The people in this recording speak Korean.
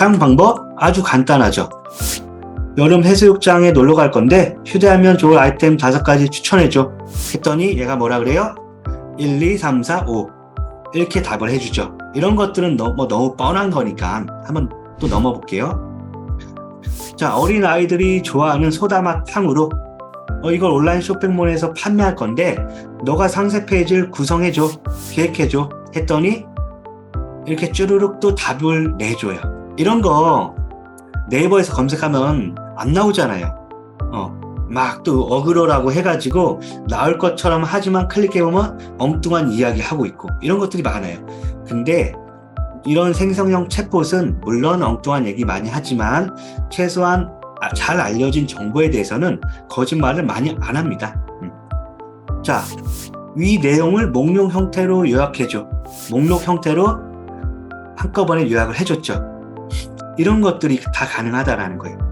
사용 방법 아주 간단하죠. 여름 해수욕장에 놀러 갈 건데 휴대하면 좋을 아이템 다섯 가지 추천해줘. 했더니 얘가 뭐라 그래요? 1, 2, 3, 4, 5 이렇게 답을 해주죠. 이런 것들은 너, 뭐 너무 뻔한 거니까 한번 또 넘어볼게요. 자 어린 아이들이 좋아하는 소다맛 탕으로 어, 이걸 온라인 쇼핑몰에서 판매할 건데 너가 상세 페이지를 구성해줘 기획해줘 했더니 이렇게 쭈루룩 또 답을 내줘요. 이런 거 네이버에서 검색하면 안 나오잖아요. 어, 막 또 어그로라고 해가지고 나올 것처럼 하지만 클릭해보면 엉뚱한 이야기 하고 있고 이런 것들이 많아요. 근데 이런 생성형 챗봇은 물론 엉뚱한 얘기 많이 하지만 최소한 아, 잘 알려진 정보에 대해서는 거짓말을 많이 안 합니다. 음. 자, 위 내용을 목록 형태로 요약해줘. 목록 형태로 한꺼번에 요약을 해줬죠. 이런 것들이 다 가능하다라는 거예요.